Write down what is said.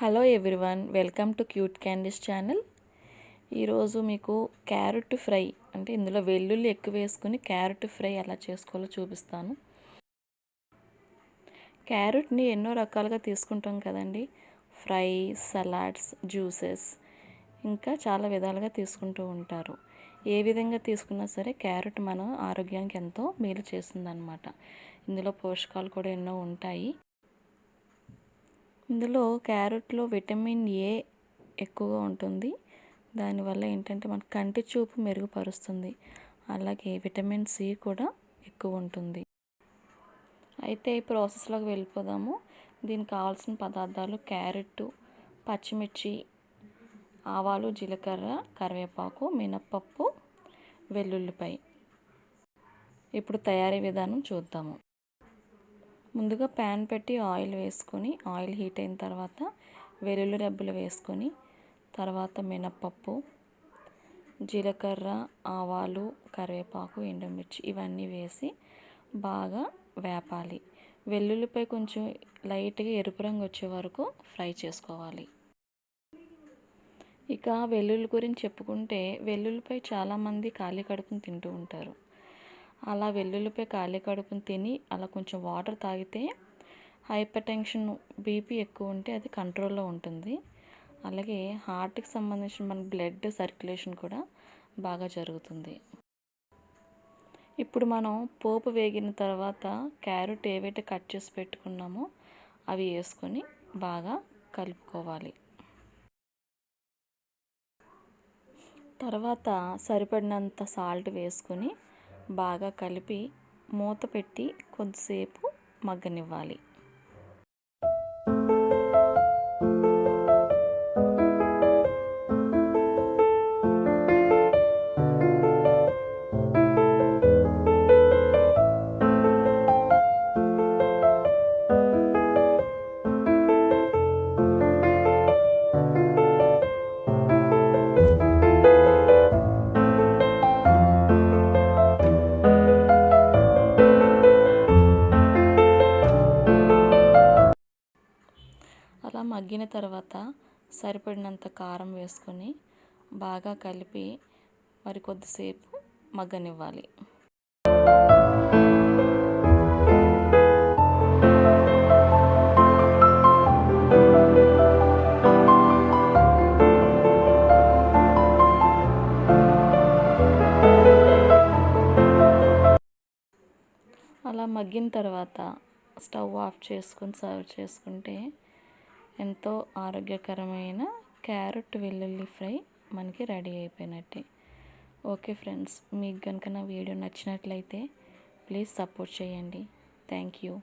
Hello everyone welcome to cute candies channel ఈరోజు మీకు carrot fry అంటే ఇందులో వెల్లుల్లి ఎక్కువ వేసుకుని క్యారెట్ ఫ్రై ఎలా చేసుకోవాలో చూపిస్తాను. క్యారెట్ని ఎన్నో రకాలుగా తీసుకుంటాం కదండి. ఫ్రై సలాడ్స్ జ్యూసెస్ ఇంకా చాలా విధాలుగా తీసుకుంటూ ఉంటారు. ఏ విధంగా తీసుకున్నా సరే క్యారెట్ మన ఆరోగ్యానికి ఎంతో మేలు చేస్తుందన్నమాట. ఇందులో పోషకాలు కూడా ఎన్నో ఉంటాయి. ఇందులో క్యారెట్లో విటమిన్ ఏ ఎక్కువగా ఉంటుంది. దానివల్ల ఏంటంటే మన కంటి చూపు మెరుగుపరుస్తుంది. అలాగే విటమిన్ సి కూడా ఎక్కువ ఉంటుంది. అయితే ఈ ప్రాసెస్లోకి వెళ్ళిపోదాము. దీనికి కావాల్సిన పదార్థాలు క్యారెట్ పచ్చిమిర్చి ఆవాలు జీలకర్ర కరివేపాకు మినప్పప్పు వెల్లుల్లిపాయ. ఇప్పుడు తయారీ విధానం చూద్దాము. ముందుగా ప్యాన్ పెట్టి ఆయిల్ వేసుకొని ఆయిల్ హీట్ అయిన తర్వాత వెల్లుల్లి రెబ్బలు వేసుకొని తర్వాత మినప్పప్పు జీలకర్ర ఆవాలు కరివేపాకు ఎండుమిర్చి ఇవన్నీ వేసి బాగా వేపాలి. వెల్లుల్లిపై కొంచెం లైట్గా ఎరుపు రంగు వచ్చే వరకు ఫ్రై చేసుకోవాలి. ఇక వెల్లుల్లి గురించి చెప్పుకుంటే వెల్లుల్లిపై చాలామంది ఖాళీ కడుపుని తింటూ ఉంటారు. అలా వెల్లుల్లిపై ఖాళీ కడుపుని తిని అలా కొంచెం వాటర్ తాగితే హైపర్ టెన్షన్ బీపీ ఎక్కువ ఉంటే అది కంట్రోల్లో ఉంటుంది. అలాగే హార్ట్కి సంబంధించిన మన బ్లడ్ సర్క్యులేషన్ కూడా బాగా జరుగుతుంది. ఇప్పుడు మనం పోపు వేగిన తర్వాత క్యారెట్ ఏవైతే కట్ చేసి పెట్టుకున్నామో అవి వేసుకొని బాగా కలుపుకోవాలి. తర్వాత సరిపడినంత సాల్ట్ వేసుకొని బాగా కలిపి మూత పెట్టి కొద్దిసేపు మగ్గనివ్వాలి. మగ్గిన తర్వాత సరిపడినంత కారం వేసుకొని బాగా కలిపి మరి కొద్దిసేపు మగ్గనివ్వాలి. అలా మగ్గిన తర్వాత స్టవ్ ఆఫ్ చేసుకొని సర్వ్ చేసుకుంటే ఎంతో ఆరోగ్యకరమైన క్యారెట్ వెల్లుల్లి ఫ్రై మనకి రెడీ అయిపోయినట్టే. ఓకే ఫ్రెండ్స్ మీకు కనుక నా వీడియో నచ్చినట్లయితే ప్లీజ్ సపోర్ట్ చేయండి. Thank you.